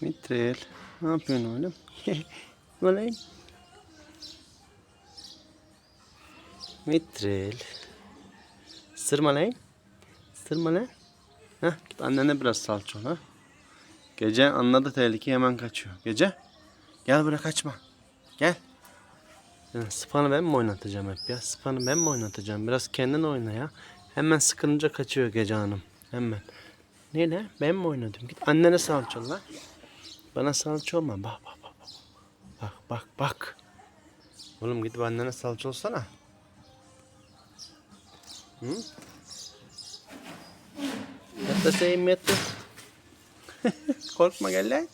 Mitril. Ne yapıyorsun oğlum? Olayım. Mitril. Sırma lan. Sırma lan. Heh, git annene biraz salça ol ha. Gece anladı tehlikeyi hemen kaçıyor. Gece. Gel buraya kaçma. Gel. Ya, Sıpanı ben mi oynatacağım hep ya? Sıpanı ben mi oynatacağım? Biraz kendin oyna ya. Hemen sıkılınca kaçıyor gece hanım. Hemen. Ne ne? Ben mi oynadım? Git annene salça lan. Bana salça olma. Bak bak bak. bak. Bak bak. Oğlum gidip annene salça olsana. Hı? Yat da seveyim yat da. Korkma gel lan.